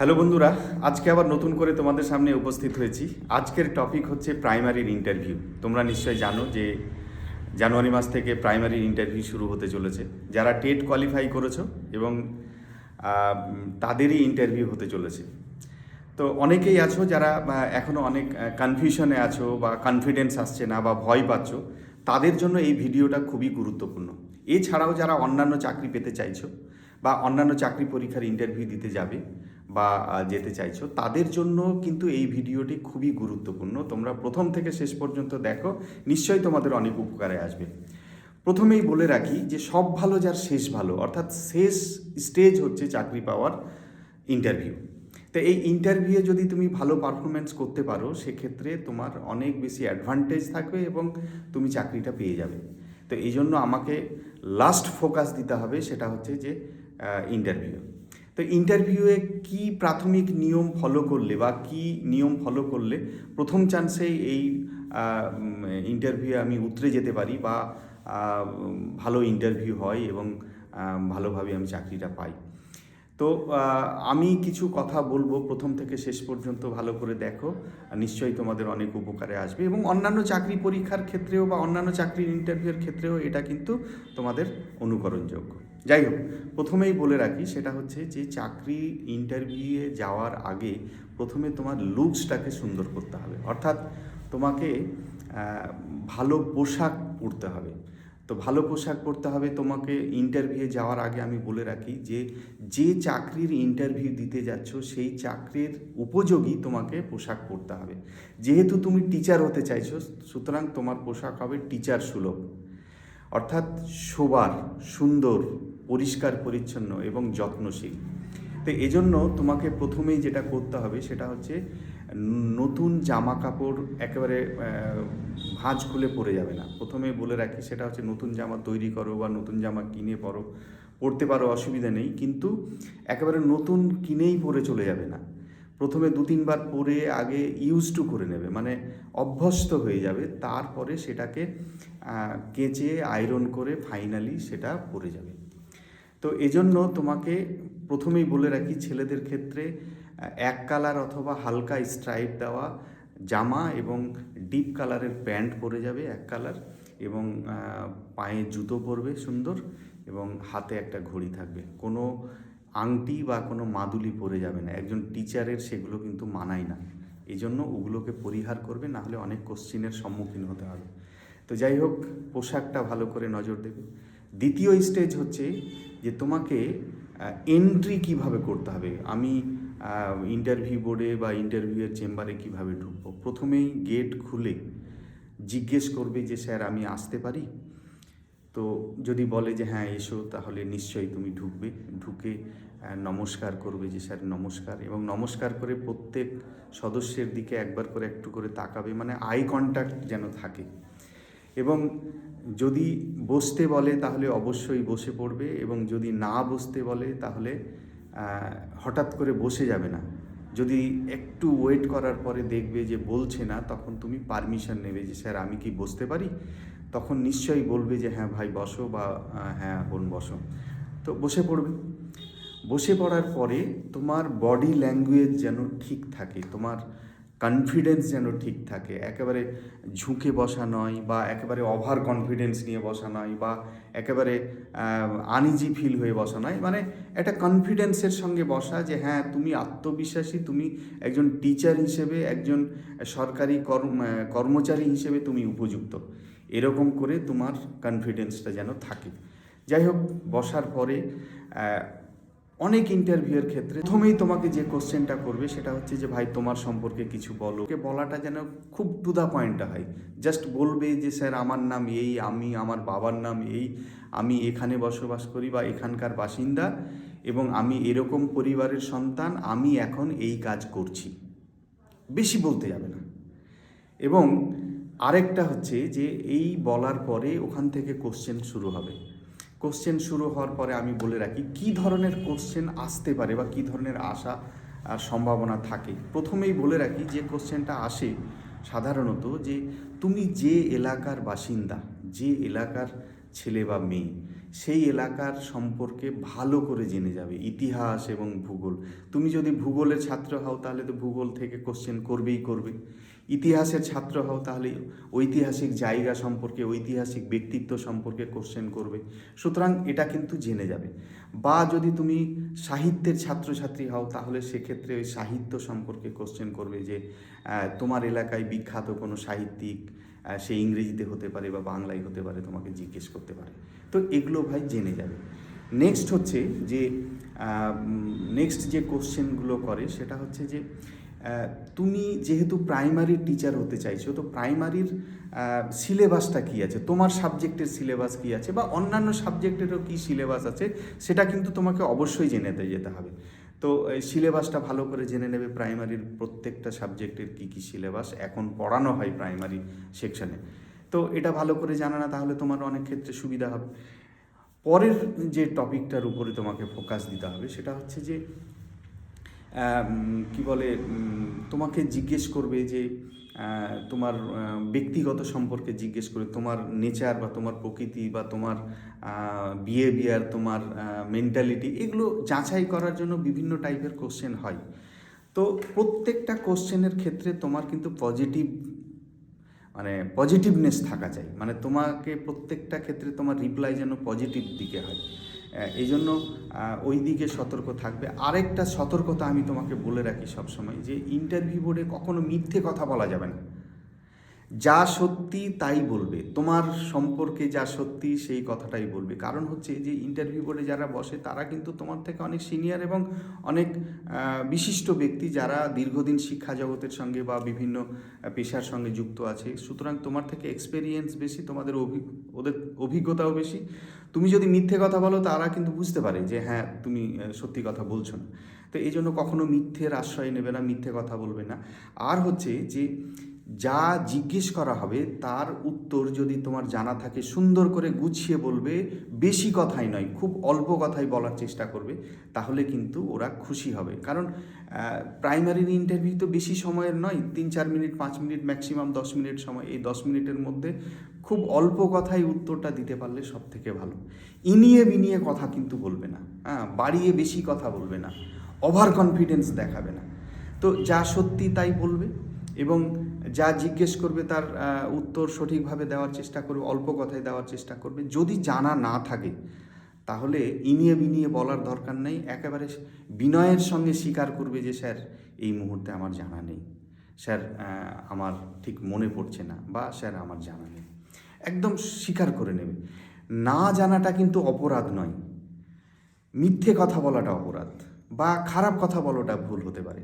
Hello বন্ধুরা, আজকে আবার নতুন করে তোমাদের সামনে উপস্থিত হয়েছি। আজকের টপিক হচ্ছে প্রাইমারির ইন্টারভিউ তোমরা নিশ্চয়ই জানো যে জানুয়ারি মাস থেকে প্রাইমারির ইন্টারভিউ শুরু হতে চলেছে। যারা টেট কোয়ালিফাই করেছ এবং তাদেরই ইন্টারভিউ হতে চলেছে। তো অনেকেই আছো যারা এখনও অনেক কনফিউশনে আছো বা কনফিডেন্স আসছে না বা ভয় পাচ্ছ, তাদের জন্য এই ভিডিওটা খুবই গুরুত্বপূর্ণ। এছাড়াও যারা অন্যান্য চাকরি পেতে চাইছো বা অন্যান্য চাকরি পরীক্ষার ইন্টারভিউ দিতে যাবে বা যেতে চাইছো, তাদের জন্য কিন্তু এই ভিডিওটি খুবই গুরুত্বপূর্ণ। তোমরা প্রথম থেকে শেষ পর্যন্ত দেখো, নিশ্চয়ই তোমাদের অনেক উপকারে আসবে। প্রথমেই বলে রাখি যে, সব ভালো যার শেষ ভালো, অর্থাৎ শেষ স্টেজ হচ্ছে চাকরি পাওয়ার ইন্টারভিউ তো এই ইন্টারভিউয়ে যদি তুমি ভালো পারফরমেন্স করতে পারো, সেক্ষেত্রে তোমার অনেক বেশি অ্যাডভান্টেজ থাকবে এবং তুমি চাকরিটা পেয়ে যাবে। তো এই জন্য আমাকে লাস্ট ফোকাস দিতে হবে, সেটা হচ্ছে যে ইন্টারভিউ তো ইন্টারভিউয়ে কি প্রাথমিক নিয়ম ফলো করলে বা কি নিয়ম ফলো করলে প্রথম চান্সেই এই ইন্টারভিউ আমি উতরে যেতে পারি বা ভালো ইন্টারভিউ হয় এবং ভালোভাবে আমি চাকরিটা পাই। তো আমি কিছু কথা বলব প্রথম থেকে শেষ পর্যন্ত, ভালো করে দেখো। নিশ্চয়ই তোমাদের অনেক উপকারে আসবে এবং অন্যান্য চাকরি পরীক্ষার ক্ষেত্রেও বা অন্যান্য চাকরির ইন্টারভিউয়ের ক্ষেত্রেও এটা কিন্তু তোমাদের অনুকরণযোগ্য। যাই হোক প্রথমেই বলে রাখি সেটা হচ্ছে যে চাকরি ইন্টারভিউয়ে যাওয়ার আগে প্রথমে তোমার লুকসটাকে সুন্দর করতে হবে। অর্থাৎ তোমাকে ভালো পোশাক পরতে হবে। তো ভালো পোশাক পরতে হবে তোমাকে ইন্টারভিউ যাওয়ার আগে আমি বলে রাখি যে যে চাকরির ইন্টারভিউ দিতে যাচ্ছ সেই চাকরির উপযোগী তোমাকে পোশাক পরতে হবে। যেহেতু তুমি টিচার হতে চাইছো, সুতরাং তোমার পোশাক হবে টিচার সুলভ। অর্থাৎ শোবার, সুন্দর পরিষ্কার, পরিচ্ছন্ন এবং যত্নশীল। তো এজন্য তোমাকে প্রথমেই যেটা করতে হবে সেটা হচ্ছে নতুন জামা কাপড় একেবারে ভাঁজ খুলে পরে যাবে না। প্রথমে বলে রাখি সেটা হচ্ছে নতুন জামা তৈরি করো বা নতুন জামা কিনে পরো। পরতে পারো, অসুবিধা নেই। কিন্তু একেবারে নতুন কিনেই পরে চলে যাবে না। প্রথমে দু তিনবার পরে আগে ইউজ টু করে নেবে। মানে অভ্যস্ত হয়ে যাবে। তারপরে সেটাকে কেচে আয়রন করে ফাইনালি সেটা পরে যাবে। তো এজন্য তোমাকে প্রথমেই বলে রাখি ছেলেদের ক্ষেত্রে এক কালার অথবা হালকা স্ট্রাইপ দেওয়া জামা এবং ডিপ কালারের প্যান্ট পরে যাবে এক কালার এবং পায়ে জুতো পরবে সুন্দর এবং হাতে একটা ঘড়ি থাকবে। কোনো আংটি বা কোনো মাদুলি পরে যাবে না, একজন টিচারের সেগুলো কিন্তু মানায় না। এই জন্য ওগুলোকে পরিহার করবে না হলে অনেক কোশ্চিনের সম্মুখীন হতে হবে। তো যাই হোক, পোশাকটা ভালো করে নজর দেবে। দ্বিতীয় স্টেজ হচ্ছে যে তোমাকে এন্ট্রি কীভাবে করতে হবে? আমি ইন্টারভিউ বোর্ডে বা ইন্টারভিউয়ের চেম্বারে কীভাবে ঢুকবো? প্রথমেই গেট খুলে জিজ্ঞেস করবে যে, স্যার, আমি আসতে পারি? তো যদি বলে যে হ্যাঁ এসো, তাহলে নিশ্চয়ই তুমি ঢুকবে, ঢুকে নমস্কার করবে যে, স্যার, নমস্কার। এবং নমস্কার করে প্রত্যেক সদস্যের দিকে একবার করে একটু করে তাকাবে মানে আই কন্ট্যাক্ট যেন থাকে। এবং যদি বসতে বলে, তাহলে অবশ্যই বসে পড়বে এবং যদি না বসতে বলে, তাহলে হঠাৎ করে বসে যাবে না। যদি একটু ওয়েট করার পরে দেখবে যে বলছে না, তখন তুমি পারমিশন নেবে যে, স্যার, আমি কি বসতে পারি? তখন নিশ্চয়ই বলবে যে হ্যাঁ ভাই, বসো বা হ্যাঁ বোন, বসো। তো বসে পড়বে। বসে পড়ার পরে তোমার বডি ল্যাঙ্গুয়েজ যেন ঠিক থাকে, তোমার কনফিডেন্স যেন ঠিক থাকে, একেবারে ঝুঁকে বসা নয় বা একেবারে ওভার কনফিডেন্স নিয়ে বসা নয় বা একেবারে আনইজি ফিল হয়ে বসা নয় মানে একটা কনফিডেন্সের সঙ্গে বসা যে হ্যাঁ তুমি আত্মবিশ্বাসী, তুমি একজন টিচার হিসেবে, একজন সরকারি কর্ম কর্মচারী হিসেবে তুমি উপযুক্ত। এরকম করে তোমার কনফিডেন্সটা যেন থাকে। যাই হোক, বসার পরে অনেক ইন্টারভিউয়ের ক্ষেত্রে প্রথমেই তোমাকে যে কোশ্চেনটা করবে সেটা হচ্ছে যে, ভাই, তোমার সম্পর্কে কিছু বলো। বলাটা যেন খুব টু দ্য পয়েন্টটা হয়। জাস্ট বলবে যে, স্যার, আমার নাম এই, আমি, আমার বাবার নাম এই, আমি এখানে বসবাস করি বা এখানকার বাসিন্দা এবং আমি এরকম পরিবারের সন্তান, আমি এখন এই কাজ করছি। বেশি বলতে যাবে না। এবং আরেকটা হচ্ছে যে, এই বলার পরে ওখান থেকে কোশ্চেন শুরু হবে। কোশ্চেন শুরু হওয়ার পরে আমি বলে রাখি, কি ধরনের কোশ্চেন আসতে পারে বা কি ধরনের আশা সম্ভাবনা থাকে? প্রথমেই বলে রাখি যে কোশ্চেনটা আসে সাধারণত যে তুমি যে এলাকার বাসিন্দা, যে এলাকার ছেলে বা মেয়ে, সেই এলাকার সম্পর্কে ভালো করে জেনে যাবে, ইতিহাস এবং ভূগোল। তুমি যদি ভূগোলের ছাত্র হও তাহলে তো ভূগোল থেকে কোশ্চেন করবেই করবে। ইতিহাসের ছাত্র হও তাহলে ঐতিহাসিক জায়গা সম্পর্কে, ঐতিহাসিক ব্যক্তিত্ব সম্পর্কে কোশ্চেন করবে। সুতরাং এটা কিন্তু জেনে যাবে। বা যদি তুমি সাহিত্যের ছাত্রছাত্রী হও, তাহলে সেক্ষেত্রে ওই সাহিত্য সম্পর্কে কোশ্চেন করবে যে তোমার এলাকায় বিখ্যাত কোনো সাহিত্যিক সে ইংরেজিতে হতে পারে বা বাংলায় হতে পারে, তোমাকে জিজ্ঞেস করতে পারে। তো এগুলো ভাই জেনে যাবে। নেক্সট হচ্ছে যে নেক্সট যে কোশ্চেনগুলো করে, সেটা হচ্ছে যে তুমি যেহেতু প্রাইমারির টিচার হতে চাইছো, তো প্রাইমারির সিলেবাসটা কী আছে? তোমার সাবজেক্টের সিলেবাস কী আছে? বা অন্যান্য সাবজেক্টেরও কী সিলেবাস আছে? সেটা কিন্তু তোমাকে অবশ্যই জেনে যেতে হবে। তো সিলেবাসটা ভালো করে জেনে নেবে প্রাইমারির প্রত্যেকটা সাবজেক্টের কী কী সিলেবাস এখন পড়ানো হয় প্রাইমারি সেকশনে তো, এটা ভালো করে জানা না, তাহলে তোমার অনেক ক্ষেত্রে সুবিধা হবে। পরের যে টপিকটার উপরে তোমাকে ফোকাস দিতে হবে, সেটা হচ্ছে যে কি বলে তোমাকে জিজ্ঞেস করবে যে তোমার ব্যক্তিগত সম্পর্কে জিজ্ঞেস করে তোমার নেচার বা তোমার প্রকৃতি বা তোমার বিহেভিয়ার তোমার মেন্টালিটি এগুলো যাচাই করার জন্য বিভিন্ন টাইপের কোশ্চেন হয়। তো প্রত্যেকটা কোশ্চেনের ক্ষেত্রে তোমার কিন্তু পজিটিভ মানে পজিটিভনেস থাকা চাই। মানে তোমাকে প্রত্যেকটা ক্ষেত্রে তোমার রিপ্লাই যেন পজিটিভ দিকে হয়। এই জন্য ওই দিকে সতর্ক থাকবে। আরেকটা সতর্কতা আমি তোমাকে বলে রাখি সবসময় যে ইন্টারভিউ বোর্ডে কখনো মিথ্যে কথা বলা যাবে না। যা সত্যি তাই বলবে, তোমার সম্পর্কে যা সত্যি সেই কথাটাই বলবে। কারণ হচ্ছে যে ইন্টারভিউ বোর্ডে যারা বসে, তারা কিন্তু তোমার থেকে অনেক সিনিয়র এবং অনেক বিশিষ্ট ব্যক্তি যারা দীর্ঘদিন শিক্ষা জগতের সঙ্গে বা বিভিন্ন পেশার সঙ্গে যুক্ত আছে। সুতরাং তোমার থেকে এক্সপেরিয়েন্স বেশি, তোমাদের অভি, ওদের অভিজ্ঞতাও বেশি। তুমি যদি মিথ্যে কথা বলো, তারা কিন্তু বুঝতে পারে যে হ্যাঁ তুমি সত্যি কথা বলছো না। তো এই জন্য কখনো মিথ্যের আশ্রয় নেবে না, মিথ্যে কথা বলবে না। আর হচ্ছে যে যা জিজ্ঞেস করা হবে, তার উত্তর যদি তোমার জানা থাকে, সুন্দর করে গুছিয়ে বলবে, বেশি কথাই নয়, খুব অল্প কথাই বলার চেষ্টা করবে, তাহলে কিন্তু ওরা খুশি হবে। কারণ প্রাইমারির ইন্টারভিউ তো বেশি সময়ের নয়, তিন চার মিনিট, পাঁচ মিনিট ম্যাক্সিমাম দশ মিনিট সময়। এই দশ মিনিটের মধ্যে খুব অল্প কথাই উত্তরটা দিতে পারলে সব থেকে ভালো। ইনিয়ে বিনিয়ে কথা কিন্তু বলবে না। হ্যাঁ বাড়িয়ে বেশি কথা বলবে না। ওভার কনফিডেন্স দেখাবে না। তো যা সত্যি তাই বলবে এবং যা জিজ্ঞেস করবে তার উত্তর সঠিকভাবে দেওয়ার চেষ্টা করবে, অল্প কথায় দেওয়ার চেষ্টা করবে। যদি জানা না থাকে, তাহলে ইনিয়ে বিনিয়ে বলার দরকার নেই। একেবারে বিনয়ের সঙ্গে স্বীকার করবে যে, স্যার, এই মুহূর্তে আমার জানা নেই। স্যার আমার ঠিক মনে পড়ছে না বা, স্যার, আমার জানা নেই। একদম স্বীকার করে নেবে। না জানাটা কিন্তু অপরাধ নয়। মিথ্যে কথা বলাটা অপরাধ বা খারাপ কথা বলাটা ভুল হতে পারে।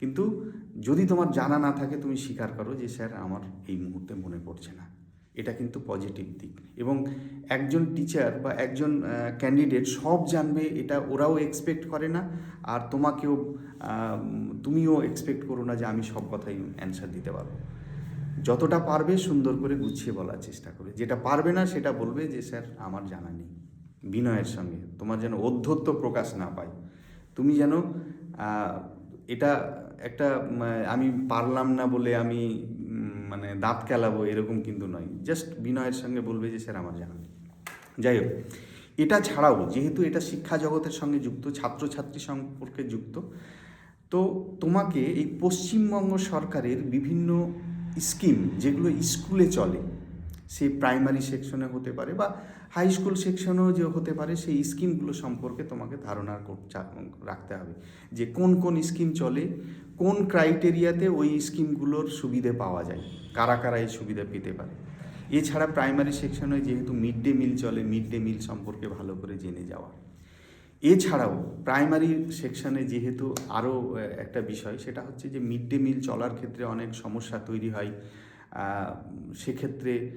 কিন্তু যদি তোমার জানা না থাকে, তুমি স্বীকার করো যে, স্যার, আমার এই মুহূর্তে মনে পড়ছে না। এটা কিন্তু পজিটিভ দিক। এবং একজন টিচার বা একজন ক্যান্ডিডেট সব জানবে, এটা ওরাও এক্সপেক্ট করে না। আর তোমাকেও তুমিও এক্সপেক্ট করো না যে, আমি সব কথাই অ্যান্সার দিতে পারব। যতটা পারবে, সুন্দর করে গুছিয়ে বলার চেষ্টা করে যেটা পারবে না, সেটা বলবে যে, স্যার, আমার জানা নেই। বিনয়ের সঙ্গে। তোমার যেন অধ্যত্ব প্রকাশ না পায়। তুমি যেন এটা একটা আমি পারলাম না বলে আমি মানে দাঁত কেলাবো এরকম কিন্তু নয়। জাস্ট বিনয়ের সঙ্গে বলবে যে, স্যার, আমার জানা যাই হোক, এটা ছাড়াও যেহেতু এটা শিক্ষা জগতের সঙ্গে যুক্ত, ছাত্রছাত্রী সম্পর্কে যুক্ত, তো তোমাকে এই পশ্চিমবঙ্গ সরকারের বিভিন্ন স্কিম যেগুলো স্কুলে চলে, সেই প্রাইমারি সেকশনে হতে পারে বা হাই স্কুল সেকশনেও যে হতে পারে, সেই স্কিমগুলো সম্পর্কে তোমাকে ধারণা রাখতে হবে যে কোন কোন স্কিম চলে কোন ক্রাইটেরিয়াতে ওই স্কিমগুলোর সুবিধে পাওয়া যায়? কারা কারা এই সুবিধা পেতে পারে? এছাড়া প্রাইমারি সেকশনে যেহেতু মিড ডে মিল চলে মিড ডে মিল সম্পর্কে ভালো করে জেনে যাওয়া। এছাড়াও প্রাইমারি সেকশনে যেহেতু আরও একটা বিষয়, সেটা হচ্ছে যে মিড ডে মিল চলার ক্ষেত্রে অনেক সমস্যা তৈরি হয়। সেক্ষেত্রে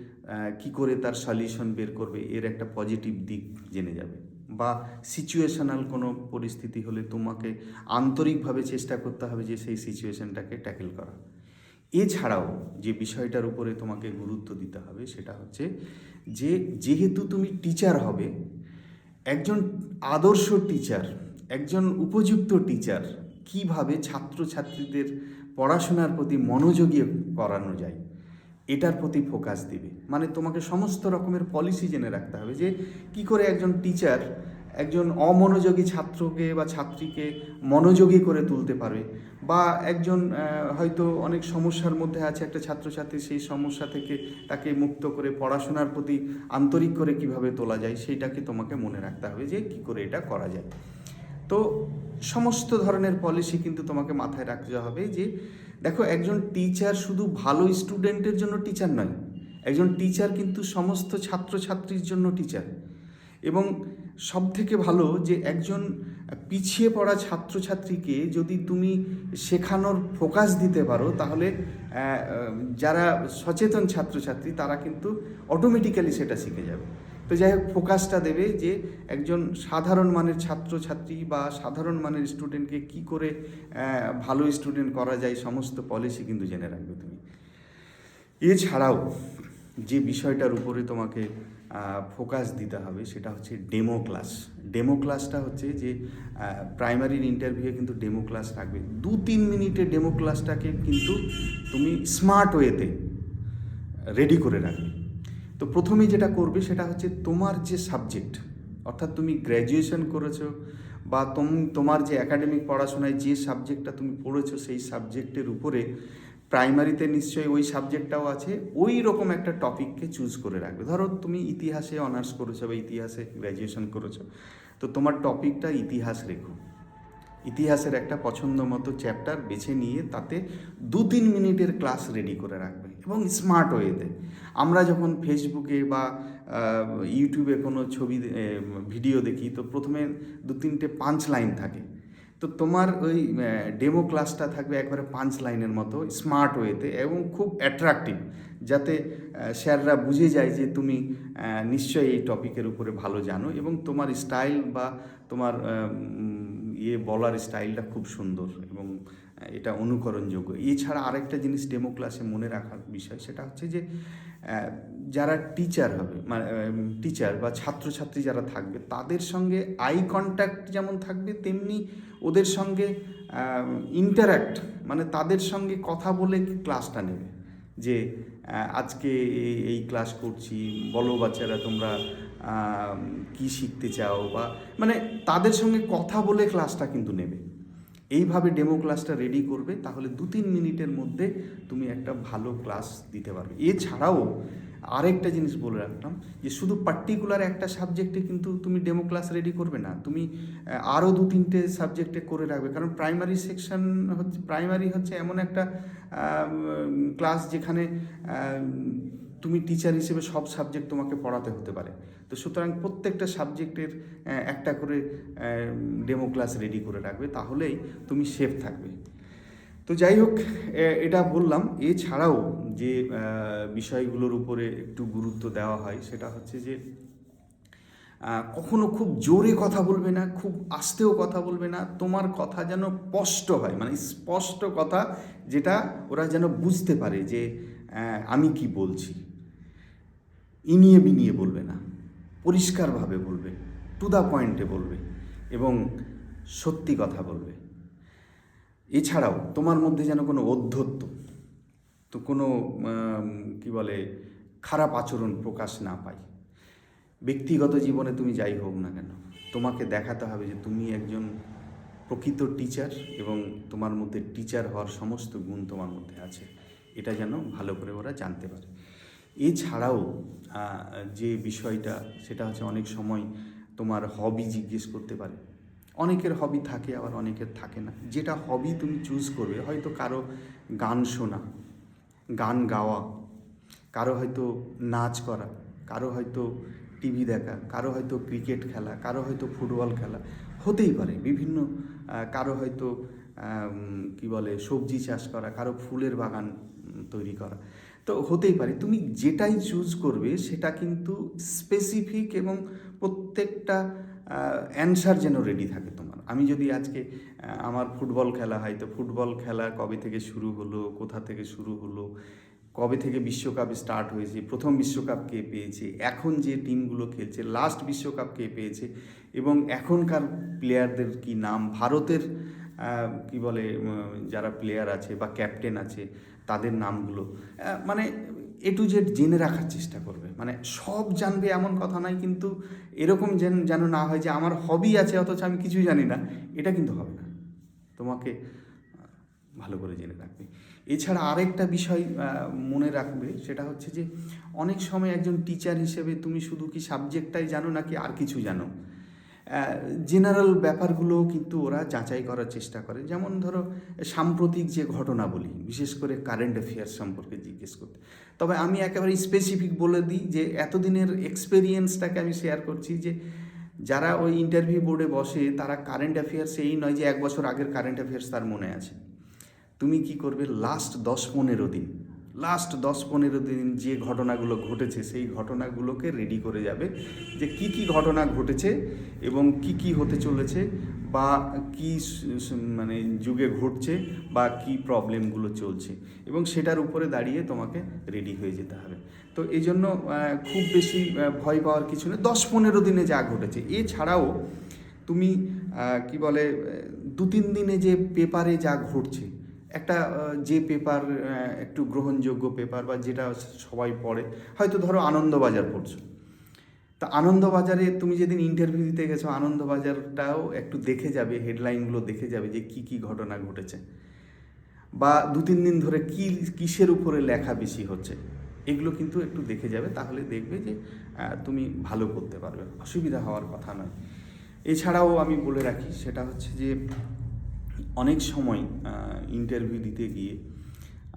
কি করে তার সলিউশন বের করবে? এর একটা পজিটিভ দিক জেনে যাবে। বা সিচুয়েশনাল কোনো পরিস্থিতি হলে তোমাকে আন্তরিকভাবে চেষ্টা করতে হবে যে সেই সিচুয়েশনটাকে ট্যাকেল করা। এছাড়াও যে বিষয়টার উপরে তোমাকে গুরুত্ব দিতে হবে সেটা হচ্ছে যে যেহেতু তুমি টিচার হবে, একজন আদর্শ টিচার একজন উপযুক্ত টিচার কীভাবে ছাত্রছাত্রীদের পড়াশোনার প্রতি মনোযোগী করানো যায়? এটার প্রতি ফোকাস দিবে। মানে তোমাকে সমস্ত রকমের পলিসি জেনে রাখতে হবে যে, কি করে একজন টিচার একজন অমনোযোগী ছাত্রকে বা ছাত্রীকে মনোযোগী করে তুলতে পারবে? বা একজন হয়তো অনেক সমস্যার মধ্যে আছে, একটা ছাত্রছাত্রী সেই সমস্যা থেকে তাকে মুক্ত করে পড়াশোনার প্রতি আন্তরিক করে কীভাবে তোলা যায়, সেইটাকে তোমাকে মনে রাখতে হবে যে, কি করে এটা করা যায়। তো সমস্ত ধরনের পলিসি কিন্তু তোমাকে মাথায় রাখতে হবে যে দেখো, একজন টিচার শুধু ভালো স্টুডেন্টের জন্য টিচার নয়, একজন টিচার কিন্তু সমস্ত ছাত্রছাত্রীর জন্য টিচার এবং সব থেকে ভালো যে একজন পিছিয়ে পড়া ছাত্রছাত্রীকে যদি তুমি শেখানোর ফোকাস দিতে পারো, তাহলে যারা সচেতন ছাত্রছাত্রী, তারা কিন্তু অটোমেটিক্যালি সেটা শিখে যাবে। তো যাই হোক, ফোকাসটা দেবে যে একজন সাধারণ মানের ছাত্রছাত্রী বা সাধারণ মানের স্টুডেন্টকে কি করে ভালো স্টুডেন্ট করা যায়, সমস্ত পলিসি কিন্তু জেনে রাখবে তুমি। এছাড়াও যে বিষয়টার উপরে তোমাকে ফোকাস দিতে হবে সেটা হচ্ছে ডেমো ক্লাস। ডেমো ক্লাসটা হচ্ছে যে প্রাইমারির ইন্টারভিউয়ে কিন্তু ডেমো ক্লাস রাখবে। দু তিন মিনিটের ডেমো ক্লাসটাকে কিন্তু তুমি স্মার্ট ওয়েতে রেডি করে রাখবে। তো প্রথমে যেটা করবে সেটা হচ্ছে তোমার যে সাবজেক্ট অর্থাৎ তুমি গ্র্যাজুয়েশন করেছ বা তোম, তোমার যে একাডেমিক পড়াশোনায় যে সাবজেক্টটা তুমি পড়েছো সেই সাবজেক্টের উপরে প্রাইমারিতে নিশ্চয়ই ওই সাবজেক্টটাও আছে, ওই রকম একটা টপিককে চুজ করে রাখবে। ধরো তুমি ইতিহাসে অনার্স করেছ বা ইতিহাসে গ্র্যাজুয়েশন করেছ, তো তোমার টপিকটা ইতিহাস রেখো ইতিহাসের একটা পছন্দ মতো চ্যাপ্টার বেছে নিয়ে তাতে দু তিন মিনিটের ক্লাস রেডি করে রাখবে। এবং স্মার্ট ওয়েতে আমরা যখন ফেসবুকে বা ইউটিউবে কোনো ছবি ভিডিও দেখি, তো প্রথমে দু তিনটে পাঁচ লাইন থাকে। তো তোমার ওই ডেমো ক্লাসটা থাকবে একবারে পাঁচ লাইনের মতো স্মার্ট ওয়েতে এবং খুব অ্যাট্রাকটিভ যাতে স্যাররা বুঝে যায় যে তুমি নিশ্চয়ই এই টপিকের উপরে ভালো জানো এবং তোমার স্টাইল বা তোমার ইয়ে বলার স্টাইলটা খুব সুন্দর এবং এটা অনুকরণযোগ্য। এছাড়া আরেকটা জিনিস ডেমো ক্লাসে মনে রাখার বিষয়, সেটা হচ্ছে যে যারা টিচার হবে মানে টিচার বা ছাত্রছাত্রী যারা থাকবে, তাদের সঙ্গে আই কন্ট্যাক্ট যেমন থাকবে, তেমনি ওদের সঙ্গে ইন্টারাক্ট মানে তাদের সঙ্গে কথা বলে ক্লাসটা নেবে। যে আজকে এই- ক্লাস করছি, বলো বাচ্চারা তোমরা কি শিখতে চাও বা মানে তাদের সঙ্গে কথা বলে ক্লাসটা কিন্তু নেবে। এইভাবে ডেমো ক্লাসটা রেডি করবে, তাহলে দু তিন মিনিটের মধ্যে তুমি একটা ভালো ক্লাস দিতে পারবে। এছাড়াও আরেকটা জিনিস বলে রাখলাম, যে শুধু পার্টিকুলার একটা সাবজেক্টে কিন্তু তুমি ডেমো ক্লাস রেডি করবে না, তুমি আরও দু তিনটে সাবজেক্টে করে রাখবে। কারণ প্রাইমারি সেকশন হচ্ছে প্রাইমারি হচ্ছে এমন একটা ক্লাস যেখানে তুমি টিচার হিসেবে সব সাবজেক্ট তোমাকে পড়াতে হতে পারে। তো সুতরাং প্রত্যেকটা সাবজেক্টের একটা করে ডেমো ক্লাস রেডি করে রাখবে, তাহলেই তুমি সেফ থাকবে। তো যাই হোক এটা বললাম। এছাড়াও যে বিষয়গুলোর উপরে একটু গুরুত্ব দেওয়া হয়, সেটা হচ্ছে যে কখনো খুব জোরে কথা বলবে না, খুব আস্তেও কথা বলবে না, তোমার কথা যেন স্পষ্ট হয়। মানে স্পষ্ট কথা যেটা ওরা যেন বুঝতে পারে যে আমি কি বলছি। ইনিয়ে বিনিয়ে বলবে না, পরিষ্কারভাবে বলবে টু দ্য পয়েন্টে বলবে এবং সত্যি কথা বলবে। এছাড়াও তোমার মধ্যে যেন কোনো অধ্যত্ব, তো কোনো কি বলে, খারাপ আচরণ প্রকাশ না পায়। ব্যক্তিগত জীবনে তুমি যাই হোক না কেন, তোমাকে দেখাতে হবে যে তুমি একজন প্রকৃত টিচার এবং তোমার মধ্যে টিচার হওয়ার সমস্ত গুণ তোমার মধ্যে আছে। এটা যেন ভালো করে ওরা জানতে পারে। এছাড়াও যে বিষয়টা, সেটা হচ্ছে অনেক সময় তোমার হবি জিজ্ঞেস করতে পারে। অনেকের হবি থাকে, আবার অনেকের থাকে না। যেটা হবি তুমি চুজ করবে, হয়তো কারও গান শোনা, গান গাওয়া, কারও হয়তো নাচ করা, কারও হয়তো টিভি দেখা, কারও হয়তো ক্রিকেট খেলা, কারও হয়তো ফুটবল খেলা, হতেই পারে। বিভিন্ন কারও হয়তো কি বলে, সবজি চাষ করা, কারও ফুলের বাগান তৈরি করা। তো হতেই পারে। তুমি যেটাই চুজ করবে, সেটা কিন্তু স্পেসিফিক এবং প্রত্যেকটা অ্যান্সার যেন রেডি থাকে তোমার। আমি যদি আজকে আমার ফুটবল খেলা হয়, তো ফুটবল খেলা কবে থেকে শুরু হলো, কোথা থেকে শুরু হলো, কবে থেকে বিশ্বকাপ স্টার্ট হয়েছে, প্রথম বিশ্বকাপ কে পেয়েছে, এখন যে টিমগুলো খেলছে লাস্ট বিশ্বকাপ কে পেয়েছে, এবং এখনকার প্লেয়ারদের কি নাম? ভারতের কি বলে যারা প্লেয়ার আছে বা ক্যাপ্টেন আছে তাদের নামগুলো মানে এ টু জেড জেনে রাখার চেষ্টা করবে। মানে সব জানবে এমন কথা নয় কিন্তু এরকম যেন যেন না হয় যে আমার হবি আছে, অথচ আমি কিছুই জানি না, এটা কিন্তু হবে না। তোমাকে ভালো করে জেনে রাখবে। এছাড়া আরেকটা বিষয় মনে রাখবে, সেটা হচ্ছে যে অনেক সময় একজন টিচার হিসেবে তুমি শুধু কি সাবজেক্টটাই জানো নাকি আর কিছু জানো? জেনারেল ব্যাপারগুলো কিন্তু ওরা যাচাই করার চেষ্টা করে। যেমন ধরো, সাম্প্রতিক যে ঘটনাবলী বিশেষ করে কারেন্ট অ্যাফেয়ার্স সম্পর্কে জিজ্ঞেস করতে। তবে আমি একেবারে স্পেসিফিক বলে দিই যে, এতদিনের এক্সপেরিয়েন্সটাকে আমি শেয়ার করছি যে, যারা ওই ইন্টারভিউ বোর্ডে বসে, তারা কারেন্ট অ্যাফেয়ার্স এই নয় যে এক বছর আগের কারেন্ট অ্যাফেয়ার্স তার মনে আছে। তুমি কি করবে? লাস্ট দশ পনেরো দিন লাস্ট দশ পনেরো দিন যে ঘটনাগুলো ঘটেছে, সেই ঘটনাগুলোকে রেডি করে যাবে যে কি কি ঘটনা ঘটেছে এবং কি কি হতে চলেছে বা কি মানে যুগে ঘটছে বা কি প্রবলেমগুলো চলছে এবং সেটার উপরে দাঁড়িয়ে তোমাকে রেডি হয়ে যেতে হবে। তো এই জন্য খুব বেশি ভয় পাওয়ার কিছু নেই। দশ পনেরো দিনে যা ঘটেছে, এছাড়াও তুমি কি বলে দু তিন দিনে যে পেপারে যা ঘটছে একটা যে পেপার একটু গ্রহণযোগ্য পেপার বা যেটা সবাই পড়ে, হয়তো ধরো আনন্দবাজার পড়ছো। তা আনন্দবাজারে তুমি যেদিন ইন্টারভিউ দিতে গেছো, আনন্দবাজারটাও একটু দেখে যাবে হেডলাইনগুলো দেখে যাবে যে কি কি ঘটনা ঘটেছে। বা দু তিন দিন ধরে কি, কিসের উপরে লেখা বেশি হচ্ছে, এগুলো কিন্তু একটু দেখে যাবে, তাহলে দেখবে যে তুমি ভালো করতে পারবে। অসুবিধা হওয়ার কথা নয়। এছাড়াও আমি বলে রাখি, সেটা হচ্ছে যে অনেক সময় ইন্টারভিউ দিতে গিয়ে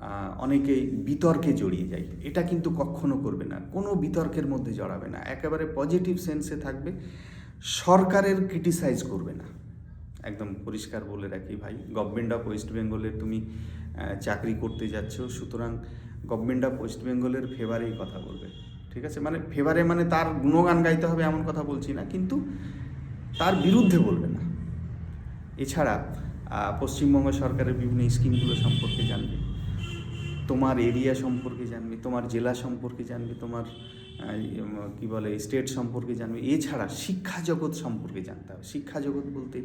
আহ, অনেকেই বিতর্কে জড়িয়ে যায়। এটা কিন্তু কখনো করবে না। কোনো বিতর্কের মধ্যে জড়াবে না। একেবারে পজিটিভ সেন্সে থাকবে। সরকারের ক্রিটিসাইজ করবে না। একদম পরিষ্কার বলে রাখি ভাই গভর্নমেন্ট অফ ওয়েস্ট বেঙ্গলের তুমি চাকরি করতে যাচ্ছ সুতরাং গভর্নমেন্ট অফ ওয়েস্ট বেঙ্গলের ফেভারেই কথা বলবে। ঠিক আছে? মানে ফেভারে মানে তার গুণগান গাইতে হবে এমন কথা বলছি না কিন্তু তার বিরুদ্ধে বলবে না। এছাড়া পশ্চিমবঙ্গ সরকারের বিভিন্ন স্কিমগুলো সম্পর্কে জানবে, তোমার এরিয়া সম্পর্কে জানবে, তোমার জেলা সম্পর্কে জানবে, তোমার কি বলে, স্টেট সম্পর্কে জানবে, এছাড়া শিক্ষা জগৎ সম্পর্কে জানতে হবে। শিক্ষা জগৎ বলতে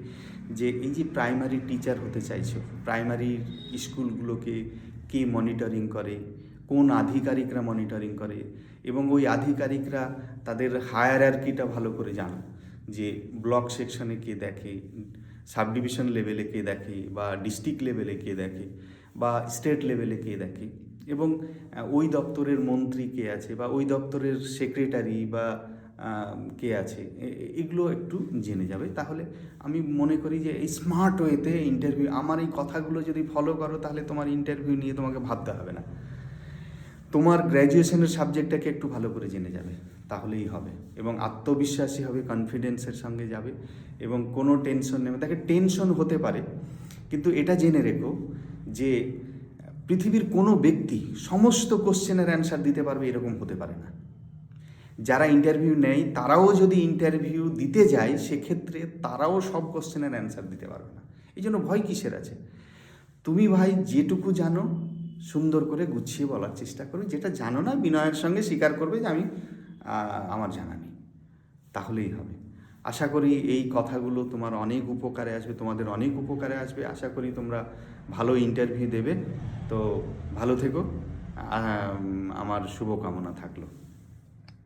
যে এই যে প্রাইমারি টিচার হতে চাইছো প্রাইমারি স্কুলগুলোকে কে মনিটরিং করে, কোন আধিকারিকরা মনিটরিং করে, এবং ওই আধিকারিকরা তাদের হায়ার হায়ারার্কিটা ভালো করে জানো, যে ব্লক সেকশনে কে দেখে সাব ডিভিশন লেভেলে কে দেখে বা ডিস্ট্রিক্ট লেভেলে কে দেখে বা স্টেট লেভেলে কে দেখে এবং ওই দপ্তরের মন্ত্রী কে আছে বা ওই দপ্তরের সেক্রেটারি বা কে আছে এগুলো একটু জেনে যাবে। তাহলে আমি মনে করি যে এই স্মার্ট ওয়েতে ইন্টারভিউ আমার এই কথাগুলো যদি ফলো করো তাহলে তোমার ইন্টারভিউ নিয়ে তোমাকে ভাবতে হবে না। তোমার গ্র্যাজুয়েশনের সাবজেক্টটাকে একটু ভালো করে জেনে যাবে। তাহলেই হবে। এবং আত্মবিশ্বাসী হবে কনফিডেন্সের সঙ্গে যাবে এবং কোনো টেনশন নেবে তাকে টেনশন হতে পারে, কিন্তু এটা জেনে রেখো যে পৃথিবীর কোনো ব্যক্তি সমস্ত কোশ্চেনের অ্যান্সার দিতে পারবে এরকম হতে পারে না। যারা ইন্টারভিউ নেয়, তারাও যদি ইন্টারভিউ দিতে যায়, সেক্ষেত্রে তারাও সব কোশ্চেনের অ্যান্সার দিতে পারবে না। এই জন্য ভয় কিসের আছে? তুমি ভাই যেটুকু জানো, সুন্দর করে গুছিয়ে বলার চেষ্টা করো যেটা জানো না, বিনয়ের সঙ্গে স্বীকার করবে যে আমি আমার জানা নেই। তাহলেই হবে। আশা করি এই কথাগুলো তোমার অনেক উপকারে আসবে, তোমাদের অনেক উপকারে আসবে। আশা করি তোমরা ভালো ইন্টারভিউ দেবে। তো ভালো থেকো। আমার শুভকামনা থাকল।